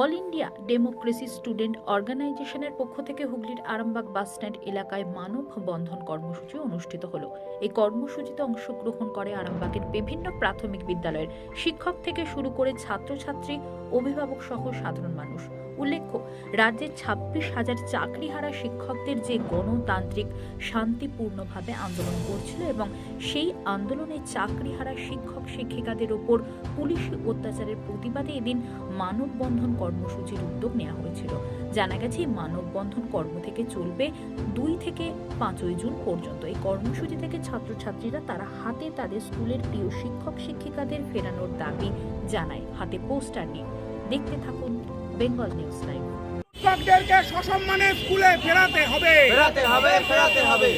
All India democracy student অর্গানাইজেশনের পক্ষ থেকে হুগলির আরামবাগ বাসস্ট্যান্ড এলাকায় মানব বন্ধন কর্মসূচি অনুষ্ঠিত হলো। এই কর্মসূচিতে অংশগ্রহণ করে আরামবাগের বিভিন্ন প্রাথমিক বিদ্যালয়ের শিক্ষক থেকে শুরু করে ছাত্রছাত্রী, অভিভাবক সহ সাধারণ মানুষ। উল্লেখ্য রাজ্যের ছাব্বিশ হাজার চাকরিহারা শিক্ষকদের যে গণতান্ত্রিক শান্তিপূর্ণভাবে আন্দোলন করছিল এবং সেই আন্দোলনে চাকরিহারা শিক্ষক শিক্ষিকাদের ওপর পুলিশি অত্যাচারের প্রতিবাদে এদিন মানববন্ধন কর্মসূচির উদ্যোগ নেওয়া হয়েছিল। জানা গেছে, মানববন্ধন কর্ম থেকে চলবে দুই থেকে পাঁচই জুন পর্যন্ত। এই কর্মসূচি থেকে ছাত্রছাত্রীরা তারা হাতে তাদের স্কুলের প্রিয় শিক্ষক শিক্ষিকাদের ফেরানোর দাবি জানায়। হাতে পোস্টার নিয়ে দেখতে থাকুন বেঙ্গল নিউজ লাইভ শিক্ষকদেরকে সসম্মানে স্কুলে ফেরাতে হবে। ফেরাতে হবে ফেরাতে হবে।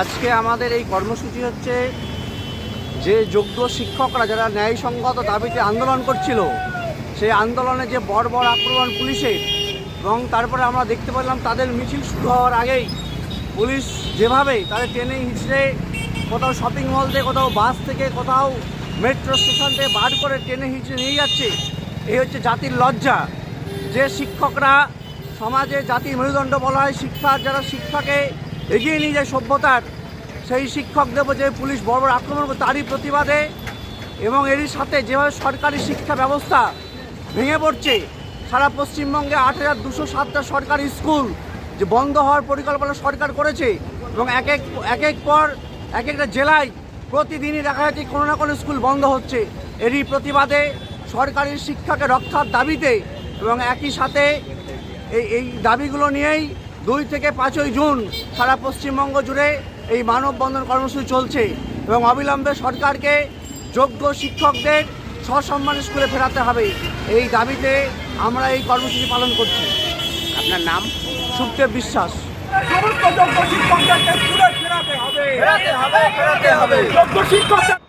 আজকে আমাদের এই কর্মসূচি হচ্ছে যে যোগ্য শিক্ষকরা যারা ন্যায়সঙ্গত দাবিতে আন্দোলন করছিল সেই আন্দোলনে যে বড় বড় আক্রমণ পুলিশের এবং তারপরে আমরা দেখতে পেলাম তাদের মিছিল শুরু হওয়ার আগেই পুলিশ যেভাবে তাদের ট্রেনে হিঁচড়ে কোথাও শপিং মল থেকে কোথাও বাস থেকে কোথাও মেট্রো স্টেশন থেকে বার করে ট্রেনে হিচড়ে নিয়ে যাচ্ছে এই হচ্ছে জাতির লজ্জা। যে শিক্ষকরা সমাজে জাতির মেরুদণ্ড বলা হয় শিক্ষার যারা শিক্ষাকে এগিয়ে নিয়ে যায় সভ্যতার, সেই শিক্ষকদের উপর যে পুলিশ বড় বড় আক্রমণ করে তারই প্রতিবাদে এবং এরই সাথে যেভাবে সরকারি শিক্ষা ব্যবস্থা ভেঙে পড়ছে, সারা পশ্চিমবঙ্গে আট হাজার দুশো সাতটা সরকারি স্কুল যে বন্ধ হওয়ার পরিকল্পনা সরকার করেছে এবং এক এক এক এক পর এক একটা জেলায় প্রতিদিনই দেখা যাচ্ছে কোনো না কোনো স্কুল বন্ধ হচ্ছে। এরই প্রতিবাদে সরকারি শিক্ষাকে রক্ষার দাবিতে এবং একই সাথে এই এই দাবিগুলো নিয়েই দুই থেকে পাঁচই জুন সারা পশ্চিমবঙ্গ জুড়ে এই মানববন্ধন কর্মসূচি চলছে এবং অবিলম্বে সরকারকে যোগ্য শিক্ষকদের সসম্মানে স্কুলে ফেরাতে হবে। এই দাবিতে আমরা এই কর্মসূচি পালন করছি। আপনার নাম? সুখদেব বিশ্বাস।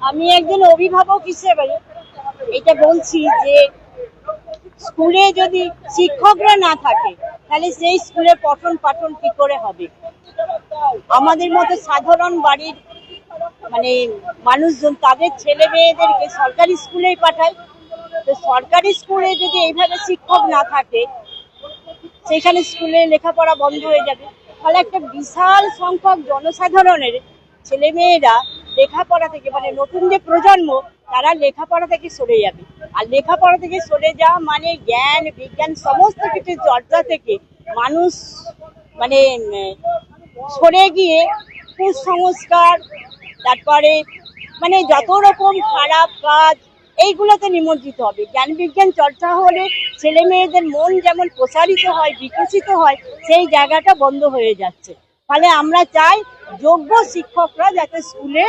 আমি একজন অভিভাবক হিসেবে এটা বলছি যে স্কুলে যদি শিক্ষকরা না থাকে, তাহলে সেই স্কুলে পঠন পাঠন কি করে হবে? আমাদের মতো সাধারণ বাড়ির মানে মানুষজন, তাদের ছেলে মেয়েদেরকে সরকারি স্কুলেই পাঠায়। তো সরকারি স্কুলে যদি এইভাবে শিক্ষক না থাকে, সেখানে স্কুলে লেখাপড়া বন্ধ হয়ে যাবে। ফলে একটা বিশাল সংখ্যক জনসাধারণের ছেলে মেয়েরা লেখাপড়া থেকে মানে নতুন যে প্রজন্ম তারা লেখাপড়া থেকে সরে যাবে। আর লেখাপড়া থেকে সরে যাওয়া মানে জ্ঞান, বিজ্ঞান সমস্ত কিছু চর্চা থেকে মানুষ মানে সরে গিয়ে কুসংস্কার, তারপরে মানে যত রকম খারাপ কাজ, এইগুলোতে নিমজ্জিত হবে। জ্ঞান, বিজ্ঞান চর্চা হলে ছেলে মেয়েদের মন যেমন প্রসারিত হয়, বিকশিত হয়, সেই জায়গাটা বন্ধ হয়ে যাচ্ছে। ফলে আমরা চাই যোগ্য শিক্ষকরা যাতে স্কুলে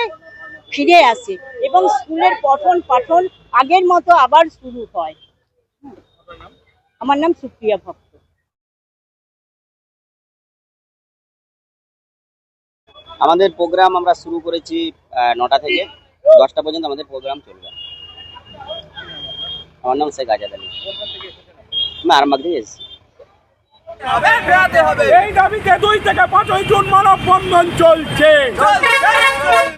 ফিরে আসে এবং স্কুলের পঠন পাঠন আগের মতো আবার শুরু হয়। আমার নাম সুপ্রিয়া ভক্ত। আমাদের প্রোগ্রাম আমরা শুরু করেছি আহ, নটা থেকে দশটা পর্যন্ত আমাদের প্রোগ্রাম চলবে। আমার নাম শেখ আজাদ আলী। আমি আরামবাগ থেকে এসেছি। এই দাবিতে দুই থেকে পাঁচই জুন মানববন্ধন চলছে।